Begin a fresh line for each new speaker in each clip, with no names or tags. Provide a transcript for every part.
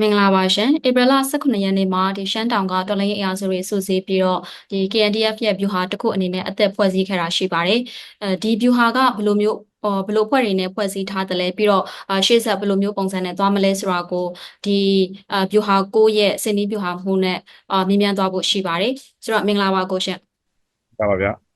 မင်္ဂလာပါရှင်ဧပြီလ18ရက်နေ့မှာဒီရှမ်းတောင်ကတော်လိုင်းရေးအရာစုတွေစုစည်းပြီးတော့ဒီ KNDF ရဲ့ view ဟာတစ်ခုအနေနဲ့အသက်ဖွဲ့စည်းခဲ့တာရှိပါတယ်အဲဒီ view ဟာကဘယ်လိုမျိုးအော်ဘယ်လိုဖွဲ့တွေနဲ့ဖွဲ့စည်းထားတယ်လဲပြီးတော့အာရှေ့ဆက်ဘယ်လိုမျိုးပုံစံနဲ့သွားမလဲဆိုတာကိုဒီအာ view ဟာကိုယ့်ရဲ့စင်နီး view ဟာမှုနဲ့အာမြင်မြန်သွားဖို့ရှိပါတယ်ဆိုတော့မင်္ဂလာပါကိုရှင်
ပါပါဗျာ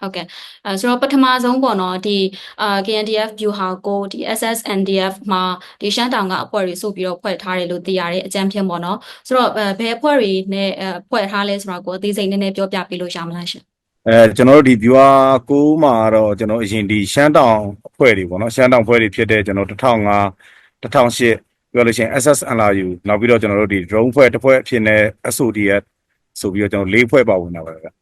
ဟုတ်ကဲ့အဲဆိုတော့ပထမဆုံးပေါ့နော်ဒီအာ KNDF view ဟာကိုဒီ SSNDF မှာဒီရှမ်းတောင်ကအဖွဲ့တွေစုပြီးတော့ဖွဲ့ထားတယ်လို့သိရတယ်အကြမ်းဖျင်းပေါ့နော်ဆိုတော့အဲဘယ်အဖွဲ့တွေနဲ့အဲဖွဲ့ထားလဲဆိုတာကိုအသေးစိတ်နည်းနည်းပြောပြပေးလို့ရမလားရှင်
အဲကျွန်တော်တို့ဒီ viewer 6မှာတော့ကျွန်တော်အရင်ဒီရှမ်းတောင်အဖွဲ့တွေပေါ့နော်ရှမ်းတောင်အဖွဲ့တွေဖြစ်တဲ့ကျွန်တော်1005 1008ပြောလို့ရှိရင် SSNRU နောက်ပြီးတော့ကျွန်တော်တို့ဒီ drone ဖွဲ့တစ်ဖွဲ့အဖြစ်နဲ့ SODF ဆိုပြီးတော့ကျွန်တော်၄ဖွဲ့ပါဝင်တာပါဗျာ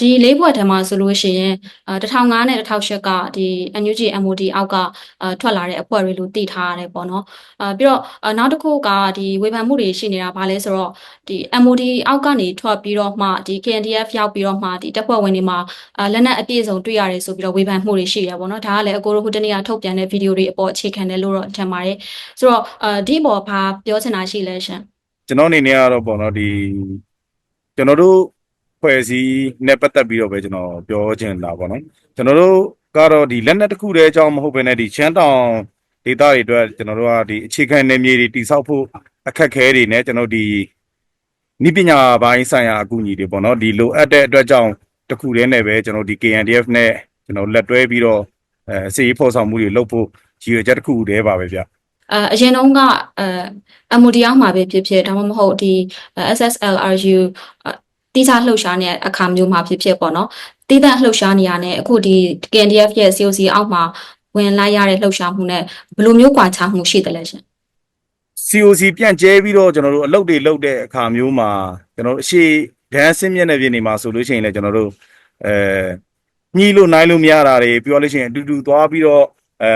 ဒီလေးဘွက်ထဲမှာဆိုလို့ရှိရင်အဲ1005နဲ့1008ကဒီ NUG MOD အောက်ကအဲထွက်လာတဲ့အဖွဲ့တွေလို့သိထားရတယ်ပေါ့နော်အဲပြီးတော့အဲနောက်တစ်ခုကဒီဝေဖန်မှုတွေရှိနေတာဗာလဲဆိုတော့ဒီ MOD အောက်ကနေထွက်ပြီးတော့မှဒီ KNDF ရောက်ပြီးတော့မှဒီတပ်ဖွဲ့ဝင်တွေမှာအဲလက်နက်အပြည့်စုံတွေ့ရတယ်ဆိုပြီးတော့ဝေဖန်မှုတွေရှိတယ်ပေါ့နော်ဒါကလည်းအကိုတို့ဟိုတနေ့ကထုတ်ပြန်တဲ့ဗီဒီယိုတွေအပေါ်အခြေခံတယ်လို့တော့ထင်ပါတယ်ဆိုတော့အဲဒီအပေါ်ဘာပြောချင်တာရှိလဲရှင်
ကျွန်တော်အနေနဲ့ကတော့ပေါ့နော်ဒီကျွန်တော်တို့ ဖွဲ့စည်းနဲ့ပတ်သက်ပြီးတော့ပဲကျွန်တော်ပြောချင်တာပေါ့နော်ကျွန်တော်တို့ကတော့ဒီလက်နက်တစ်ခုတည်းအကြောင်းမဟုတ်ဘဲနဲ့ဒီချမ်းတောင်ဒေသတွေအတွက်ကျွန်တော်တို့ကဒီအခြေခံနယ်မြေတွေတိစောက်ဖို့အခက်ခဲတွေနဲ့ကျွန်တော်ဒီနိပညာပိုင်းဆိုင်ရာအကူအညီတွေပေါ့နော်ဒီလိုအပ်တဲ့အတွက်ကြောင့်တစ်ခုတည်းနဲ့ပဲကျွန်တော်ဒီ KNDF နဲ့ကျွန်တော်လက်တွဲပြီးတော့အဲအစီအဖော်ဆောင်မှုတွေလုပ်ဖို့ရည်ရွယ်ချက်တစ်ခုတည်းပါပဲဗျ
အဲအရင်တုန်းကအဲ MOD အောက်မှာပဲဖြစ်ဖြစ်ဒါမှမဟုတ်ဒီ SSLRU တိကျလှုပ်ရှားနေတဲ့အခါမျိုးမှာဖြစ်ဖြစ်ပေါ့နော်တိကျလှုပ်ရှားနေရတဲ့အခုဒီ KNDF ရဲ့ COC အောက်မှာဝင်လိုက်ရတဲ့လှုပ်ရှားမှုနဲ့ဘယ်လိုမျိုးကွာခြားမှုရှိတယ်လဲရှင်
COC ပြန့်ကျဲပြီးတော့ကျွန်တော်တို့အလုပ်တွေလုပ်တဲ့အခါမျိုးမှာကျွန်တော်တို့အရှိဒန်းဆင်းမျက်နှာပြင်နေမှာဆိုလို့ရှိရင်လည်းကျွန်တော်တို့အဲညှိလို့နိုင်လို့မရတာတွေပြောလို့ရှိရင်အတူတူသွားပြီးတော့အဲ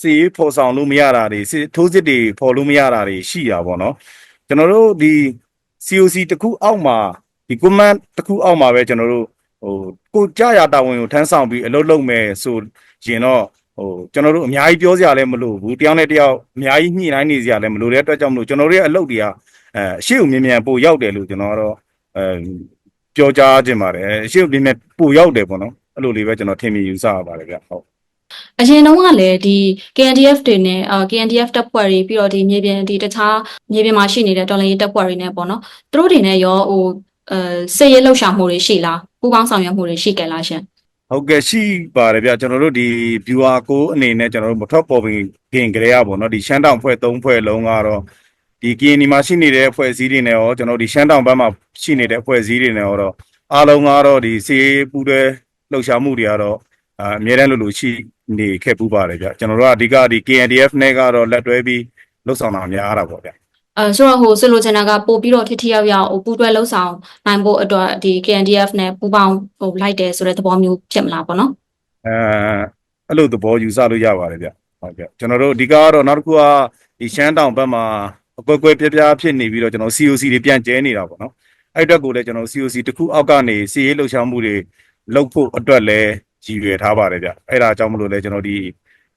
စီရေးဖော်ဆောင်လို့မရတာတွေစစ်ထိုးစစ်တွေဖော်လို့မရတာတွေရှိတာပေါ့နော်ကျွန်တော်တို့ဒီ COC တစ်ခုအောက်မှာ ဒီ command တစ်ခုအောက်မှာပဲကျွန်တော်တို့ဟိုကိုကြာရတာဝန်ကိုထမ်းဆောင်ပြီးအလုပ်လုပ်မယ်ဆိုရင်တော့ဟိုကျွန်တော်တို့အများကြီးပြောစရာလည်းမလိုဘူးတယောက်နဲ့တယောက်အများကြီးညှိနှိုင်းနေစရာလည်းမလိုတဲ့အတွက်ကြောင့်မလို့ကျွန်တော်တို့ရဲ့အလုပ်တွေကအဲအရှိ့ကိုမြင်မြန်ပို့ရောက်တယ်လို့ကျွန်တော်ကတော့အဲပြောကြားခြင်းပါတယ်အရှိ့ကိုမြင်မြန်ပို့ရောက်တယ်ပေါ့နော်အဲ့လိုလေးပဲကျွန်တော်ထင်မြင်ယူဆရပါတယ်ဗျဟုတ်
အရင်တုန်းကလည်းဒီ KNDF တွေနဲ့အာ KNDF တပ်ဖွဲ့တွေပြီးတော့ဒီမြေပြင်ဒီတခြားမြေပြင်မှာရှိနေတဲ့တော်လှန်ရေးတပ်ဖွဲ့တွေနဲ့ပေါ့နော်သူတို့တွေနဲ့ရောဟို အဲစည်ရလှုပ်ရှားမှုတွေရှိလားပူးပေါင်းဆောင်ရွက်မှုတွေရှိကြလားရှင်
ဟုတ်ကဲ့ရှိပါတယ်ဗျကျွန်တော်တို့ဒီ viewer ကိုအနေနဲ့ကျွန်တော်တို့မထွက်ပေါ်ပင်ပြင်ကြရပါတော့ဒီရှမ်းတောင်ဖွဲ့၃ဖွဲ့လုံးကတော့ဒီကင်းဒီမှာရှိနေတဲ့အဖွဲ့အစည်းတွေနဲ့ရောကျွန်တော်ဒီရှမ်းတောင်ဘက်မှာရှိနေတဲ့အဖွဲ့အစည်းတွေနဲ့ရောတော့အားလုံးကတော့ဒီစေးပူးတွဲလှုပ်ရှားမှုတွေကတော့အများတန်းလို့လို့ရှိနေခဲ့ပူးပါတယ်ဗျကျွန်တော်တို့ကအဓိကဒီ KNDF နဲ့ကတော့လက်တွဲပြီးလှုပ်ဆောင်တာများတာပေါ့ဗျ
အဲဆိုတော့ဟိုဆိုလိုချင်တာကပို့ပြီးတော့ထိထိရောက်ရောက်ဟိုပူးတွဲလှုပ်ဆောင်နိုင်ဖို့အတွက်ဒီ KNDF နဲ့ပူးပေါင်းဟိုလိုက်တယ်ဆိုတဲ့သဘောမျိုးဖြစ်မလားပေါ့နော်
အဲအဲ့လိုသဘောယူဆလို့ရပါတယ်ဗျဟုတ်ကဲ့ကျွန်တော်တို့အဓိကကတော့နောက်တစ်ခုကဒီရှမ်းတောင်ဘက်မှာအကွက်ကွက်ပြပြဖြစ်နေပြီးတော့ကျွန်တော် COC တွေပြန်ကျဲနေတာပေါ့နော်အဲ့အတွက်ကိုလည်းကျွန်တော် COC တစ်ခုအောက်ကနေစီရေးလှုပ်ရှားမှုတွေလုပ်ဖို့အတွက်လည်းရည်ရွယ်ထားပါတယ်ဗျအဲ့ဒါကြောင့်မလို့လဲကျွန်တော်ဒီ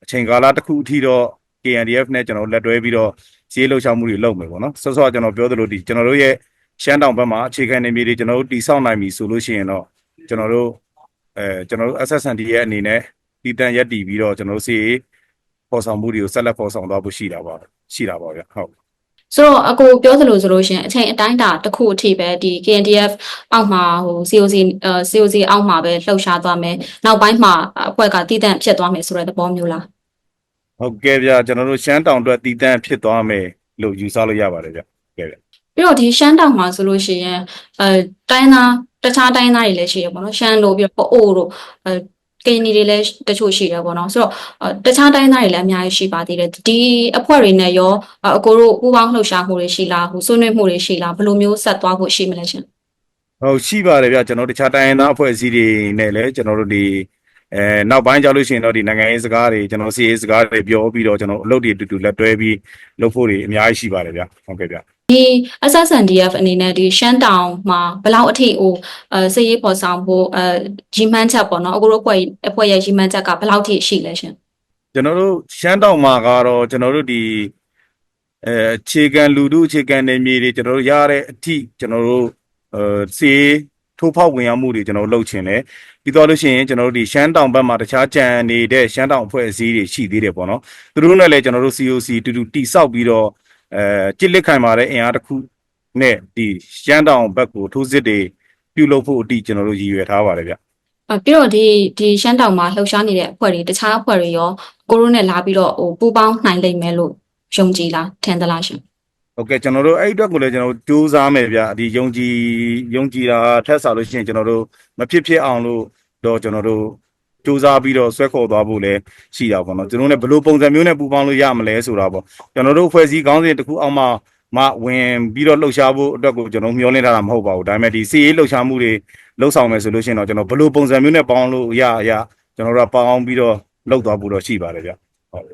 အချိန်ကာလတစ်ခုအထိတော့ KNDF နဲ့ကျွန်တော်လက်တွဲပြီးတော့စီ ရေးလှုပ်ရှားမှုတွေလုပ်မယ်ပေါ့နော်ဆော့ဆော့ကျွန်တော်ပြောသလိုဒီကျွန်တော်တို့ရဲ့ရှမ်းတောင်ဘက်မှာအခြေခံနေမြေတွေကျွန်တော်တို့တည်ဆောက်နိုင်ပြီဆိုလို့ရှိရင်တော့ကျွန်တော်တို့အဲကျွန်တော်တို့ SSND ရဲ့အနေနဲ့တည်တံ့ရက်တည်ပြီးတော့ကျွန်တော်တို့စီပေါ်ဆောင်မှုတွေကိုဆက်လက်ပေါ်ဆောင်သွားဖို့ရှိတာပါရှိတာပါဗျဟုတ်
ဆိုတော့အကိုပြောသလိုဆိုလို့ရှရင်အချိန်အတိုင်းတာတစ်ခုအထိပဲဒီ KNDF အောက်မှာဟို COC အဲ COC အောက်မှာပဲလှုပ်ရှားသွားမယ်နောက်ပိုင်းမှာအဖွဲ့ကတည်တံ့ဖြစ်သွားမယ်ဆိုတဲ့သဘောမျိုးလား
ဟုတ်ကဲ့ဗျကျွန်တော်တို့ရှမ်းတောင်အတွက်တည်တံ့ဖြစ်သွားမယ်လို့ယူဆလို့ရပါတယ်ဗျကဲဗျ
ပြီးတော့ဒီရှမ်းတောင်မှာဆိုလို့ရှိရင်အဲတိုင်းသားတခြားတိုင်းသားတွေလည်းရှိရပေါ့နော်ရှမ်းလို့ပြီးတော့ပအိုးတို့အဲကရင်နီတွေလည်းတချို့ရှိတယ်ပေါ့နော်ဆိုတော့အဲတခြားတိုင်းသားတွေလည်းအများကြီးရှိပါသေးတယ်ဒီအဖွဲ့တွေနဲ့ရောအကိုတို့ပူးပေါင်းလှုပ်ရှားမှုတွေရှိလားဟိုဆွေးနွေးမှုတွေရှိလားဘယ်လိုမျိုးဆက်သွားဖို့ရှိမလဲရှင်
ဟုတ်ရှိပါတယ်ဗျကျွန်တော်တို့တခြားတိုင်းရင်းသားအဖွဲ့အစည်းတွေနဲ့လည်းကျွန်တော်တို့ဒီ အဲနောက်ပိုင်းကြောက်လို့ရှိရင်တော့ဒီနိုင်ငံရေးစကားတွေကျွန်တော်စီရေးစကားတွေပြောပြီးတော့ကျွန်တော်အလုပ်တွေအတူတူလက်တွဲပြီးလုပ်ဖို့တွေအများကြီးရှိပါတယ်ဗျဟုတ်ကဲ့ဗျ
ဒီ SSNDF အနေနဲ့ဒီရှမ်းတောင်မှာဘယ်လောက်အထိဟိုအဲစည်ရေးပေါ်ဆောင်ဖို့အဲရီမန်းချက်ပေါ့နော်အကိုတို့အဖွဲ့အဖွဲ့ရဲ့ရီမန်းချက်ကဘယ်လောက်ထိရှိလဲရှင်
ကျွန်တော်တို့ရှမ်းတောင်မှာကတော့ကျွန်တော်တို့ဒီအဲအခြေခံလူထုအခြေခံနေမြေတွေကျွန်တော်တို့ရတဲ့အထိကျွန်တော်တို့အဲစီထိုးဖောက်ဝင်ရောက်မှုတွေကျွန်တော်တို့လုပ်ချင်တယ် ပြီးတော့လို့ရှိရင်ကျွန်တော်တို့ဒီရှမ်းတောင်ဘက်မှာတခြားကြံနေတဲ့ရှမ်းတောင်အဖွဲ့အစည်းတွေရှိသေးတယ်ပေါ့နော်သူတို့နဲ့လည်းကျွန်တော်တို့ COC တူတူတိဆောက်ပြီးတော့အဲကြစ်လက်ခိုင်မာတဲ့အင်အားတစ်ခုနဲ့ဒီရှမ်းတောင်ဘက်ကိုထိုးစစ်တွေပြုလုပ်ဖို့အတိကျွန်တော်တို့ရည်ရွယ်ထားပါတယ်ဗျ
အပြီးတော့ဒီဒီရှမ်းတောင်မှာလှုပ်ရှားနေတဲ့အဖွဲ့တွေတခြားအဖွဲ့တွေရောကိုရိုနဲ့လာပြီးတော့ဟိုပူပေါင်းနိုင်လိမ့်မယ်လို့ယုံကြည်လားထင်သလားရှင်
ဟုတ်ကဲ့ကျွန်တော်တို့အဲ့အတွက်ကိုလည်းကျွန်တော်တို့စူးစမ်းမယ်ဗျဒီယုံကြည်ယုံကြည်တာထက်စားလို့ရှိရင်ကျွန်တော်တို့မဖြစ်ဖြစ်အောင်လို့တော့ကျွန်တော်တို့စူးစမ်းပြီးတော့ဆွဲခေါ်သွားဖို့လည်းရှိတာပေါ့နော်ကျွန်တော်တို့လည်းဘယ်လိုပုံစံမျိုးနဲ့ပူပေါင်းလို့ရမလဲဆိုတာပေါ့ကျွန်တော်တို့ဖွဲ့စည်းခေါင်းစဉ်တစ်ခုအောက်မှာမဝင်ပြီးတော့လှုပ်ရှားဖို့အတွက်ကိုကျွန်တော်မျှော်လင့်ထားတာမဟုတ်ပါဘူးဒါပေမဲ့ဒီစီရေးလှုပ်ရှားမှုတွေလှုပ်ဆောင်မယ်ဆိုလို့ရှိရင်တော့ကျွန်တော်ဘယ်လိုပုံစံမျိုးနဲ့ပေါင်းလို့ရရကျွန်တော်တို့ကပေါင်းပြီးတော့လှုပ်သွားဖို့တော့ရှိပါတယ်ဗျဟုတ်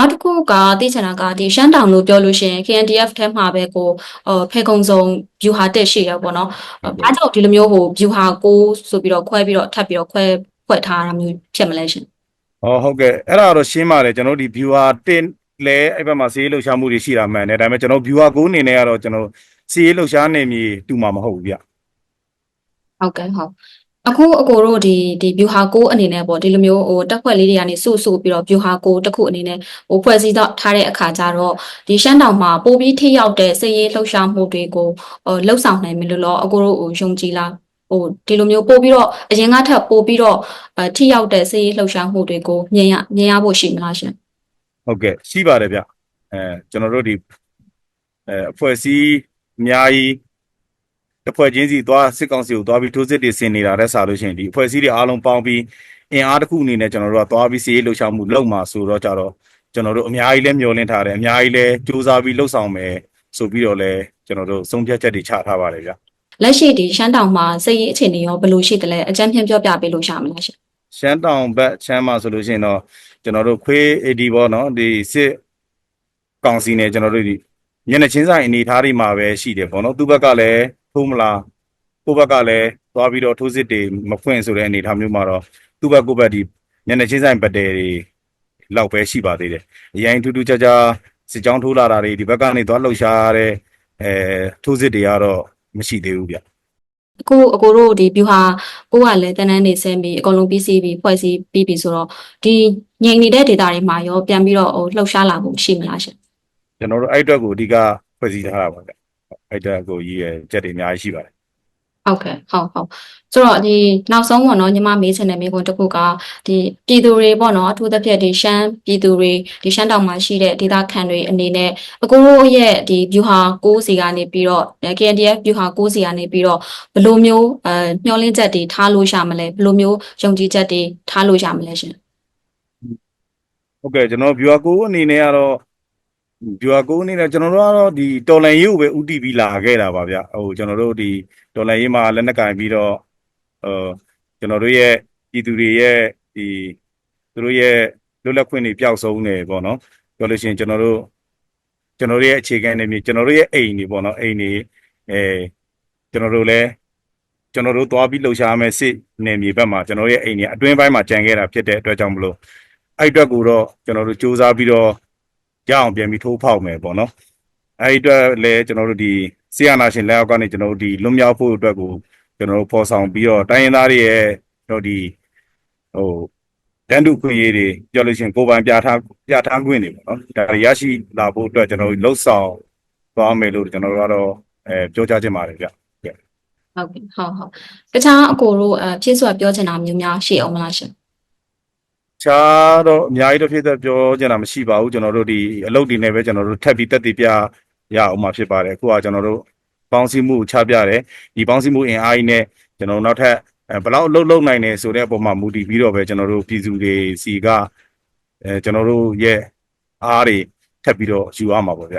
နောက်တစ်ခုကသိချင်တာကဒီရှမ်းတောင်လို့ပြောလို့ရှိရင် KNDF ထဲမှာပဲကိုဟိုဖေကုံစုံ view ဟာတက်ရှိရပေါ့နော်။ဘာကြောင့်ဒီလိုမျိုးဟို view ဟာကိုဆိုပြီးတော့ခွဲပြီးတော့ထပ်ပြီးတော့ခွဲဖွဲ့ထားတာမျိုးဖြစ်မလဲရှင်
ဟောဟုတ်ကဲ့အဲ့ဒါတော့ရှင်းပါတယ်ကျွန်တော်တို့ဒီ viewer တင်လဲအဲ့ဘက်မှာစီးရေးလှုပ်ရှားမှုတွေရှိတာမှန်တယ်ဒါပေမဲ့ကျွန်တော် viewer ကိုအနေနဲ့ကတော့ကျွန်တော်စီးရေးလှုပ်ရှားနေမည်တူမှာမဟုတ်ဘူးဗျ။
ဟုတ်ကဲ့ဟုတ်။ အခုအကိုတို့ဒီဒီ view ဟာကိုအနေနဲ့ပေါ့ဒီလိုမျိုးဟိုတက်ခွက်လေးတွေကနေစုစုပြီးတော့ view ဟာကိုတစ်ခုအနေနဲ့ဟိုဖွဲ့စည်းတော့ထားတဲ့အခါကျတော့ဒီရှမ်းတောင်မှာပိုပြီးထိရောက်တဲ့စည်ရေးလှုပ်ရှားမှုတွေကိုဟိုလှုပ်ဆောင်နိုင်မယ်လို့တော့အကိုတို့ဟိုယုံကြည်လားဟိုဒီလိုမျိုးပို့ပြီးတော့အရင်ကထပ်ပို့ပြီးတော့အထိရောက်တဲ့စည်ရေးလှုပ်ရှားမှုတွေကိုမြင်ရမြင်ရဖို့ရှိမလားရှင်
ဟုတ်ကဲ့ရှိပါတယ်ဗျအဲကျွန်တော်တို့ဒီအဲအဖွဲ့အစည်းအများကြီး တစ်ဖွဲ့ချင်းစီသွားစစ်ကောင်စီကိုသွားပြီးထိုးစစ်တွေဆင်နေတာတဲ့ဆာလို့ရှိရင်ဒီအဖွဲ့အစည်းတွေအားလုံးပေါင်းပြီးအင်အားတစ်ခုအနေနဲ့ကျွန်တော်တို့ကသွားပြီးစီးရေးလှုပ်ရှားမှုလုပ်မှာဆိုတော့ကြတော့ကျွန်တော်တို့အများကြီးလဲမျှော်လင့်ထားတယ်အများကြီးလဲစူးစမ်းပြီးလှုပ်ဆောင်မယ်ဆိုပြီးတော့လဲကျွန်တော်တို့ဆုံးဖြတ်ချက်တွေချထားပါတယ်ဗျ
လက်ရှိဒီရှမ်းတောင်မှာစည်ရေးအခြေအနေရောဘယ်လိုရှိတယ်လဲအကြမ်းဖျင်းပြောပြပေးလို့ရမလားရှင်
ရှမ်းတောင်ဘက်ချမ်းမှာဆိုလို့ရှိရင်တော့ကျွန်တော်တို့ခွေး AD ပေါ့နော်ဒီစစ်ကောင်စီနဲ့ကျွန်တော်တို့ဒီမျက်နှာချင်းဆိုင်အနေထားတွေမှာပဲရှိတယ်ပေါ့နော်သူ့ဘက်ကလည်း ထိုးမလားကိုယ့်ဘက်ကလည်းသွားပြီးတော့ထိုးစစ်တွေမဖွင့်ဆိုတဲ့အနေထားမျိုးမှာတော့သူ့ဘက်ကိုယ့်ဘက်ဒီမျက်နှာချင်းဆိုင်ပတ်တယ်တွေလောက်ပဲရှိပါသေးတယ်အရင်ထူးထူးခြားခြားစစ်ကြောင်းထိုးလာတာတွေဒီဘက်ကနေသွားလှုပ်ရှားရတဲ့အဲထိုးစစ်တွေကတော့မရှိသေးဘူးဗျ
အခုအကိုတို့ဒီ view ဟာကိုကလည်းတန်းတန်းနေဆင်းပြီးအကုန်လုံးပြီးစီးပြီးဖွဲ့စည်းပြီးပြီဆိုတော့ဒီငြိမ်နေတဲ့ data တွေမှာရောပြန်ပြီးတော့ဟိုလှုပ်ရှားလာဖို့ရှိမလားရှင်
ကျွန်တော်တို့အဲ့အတွက်ကိုအဓိကဖွဲ့စည်းထားတာပါဗျ အဲ့အတွက်ကိုရည်ရယ်ချက်တွေအများကြီးရှိပါတယ်
ဟုတ်ကဲ့ဟုတ်ဟုတ်ဆိုတော့ဒီနောက်ဆုံးပေါ့နော်ညီမမေးချင်တဲ့မေးခွန်းတစ်ခုကဒီပြည်သူတွေပေါ့နော်အထူးသဖြင့်ဒီရှမ်းပြည်သူတွေဒီရှမ်းတောင်မှာရှိတဲ့ဒေသခံတွေအနေနဲ့အကိုတို့ရဲ့ဒီ view ဟာ6စီကနေပြီးတော့ KNDF view ဟာ6စီကနေပြီးတော့ဘယ်လိုမျိုးအဲမျှော်လင့်ချက်တွေထားလို့ရမလဲဘယ်လိုမျိုးယုံကြည်ချက်တွေထားလို့ရမလဲရှင်
ဟုတ်ကဲ့ကျွန်တော် viewer ကိုအနေနဲ့ကတော့ viewer ကိုအနေနဲ့ကျွန်တော်တို့ကတော့ဒီတော်လန်ရေးကိုပဲဥတီပြီးလာခဲ့တာပါဗျဟိုကျွန်တော်တို့ဒီတော်လန်ရေးမှာလက်နက်ကင်ပြီးတော့ဟိုကျွန်တော်တို့ရဲ့ပြည်သူတွေရဲ့ဒီသူတို့ရဲ့လွတ်လပ်ခွင့်တွေပျောက်ဆုံးနေပေါ့နော်ပြောလို့ရှိရင်ကျွန်တော်တို့ကျွန်တော်တို့ရဲ့အခြေခံနေမြေကျွန်တော်တို့ရဲ့အိမ်တွေပေါ့နော်အိမ်တွေအဲကျွန်တော်တို့လည်းကျွန်တော်တို့သွားပြီးလှုပ်ရှားမယ်စစ်နေမြေဘက်မှာကျွန်တော်တို့ရဲ့အိမ်တွေအတွင်းပိုင်းမှာကြံခဲ့တာဖြစ်တဲ့အတွက်ကြောင့်မလို့အဲ့အတွက်ကိုတော့ကျွန်တော်တို့စူးစမ်းပြီးတော့ ရအောင်ပြန်ပြီးထိုးဖောက်မယ်ပေါ့နော်အဲ့ဒီအတွက်လည်းကျွန်တော်တို့ဒီဆီယနာရှင်လက်အောက်ကနေကျွန်တော်တို့ဒီလွတ်မြောက်ဖို့အတွက်ကိုကျွန်တော်တို့ဖော်ဆောင်ပြီးတော့တိုင်းရင်းသားတွေရဲ့ကျွန်တော်ဒီဟိုတန်တုခွင့်ရေးတွေပြောလို့ရှိရင်ကိုယ်ပိုင်ပြထားပြထားခွင့်တွေပေါ့နော်ဒါတွေရရှိလာဖို့အတွက်ကျွန်တော်တို့လှုပ်ဆောင်သွားမယ်လို့ကျွန်တော်တို့ကတော့အဲပြောကြားချင်ပါတယ်ဗျ
ဟုတ်ကဲ့ဟုတ်ဟုတ်တခြားအကိုတို့အဖြည့်စွက်ပြောချင်တာမျိုးများရှိအောင်မလားရှင်
ချားတော့အများကြီးတော့ဖြစ်သက်ပြောချင်တာမရှိပါဘူးကျွန်တော်တို့ဒီအလုပ်တွေနဲ့ပဲကျွန်တော်တို့ထပ်ပြီးတက်တည်ပြရအောင်မှာဖြစ်ပါတယ်အခုကကျွန်တော်တို့ပေါင်းစည်းမှုကိုချပြတယ်ဒီပေါင်းစည်းမှုအင်အားကြီးနဲ့ကျွန်တော်တို့နောက်ထပ်အဲဘယ်လောက်အလုပ်လုပ်နိုင်နေဆိုတဲ့အပေါ်မှာမူတည်ပြီးတော့ပဲကျွန်တော်တို့ပြည်သူတွေစီကအဲကျွန်တော်တို့ရဲ့အားတွေထပ်ပြီးတော့ယူရမှာပေါ့ဗျ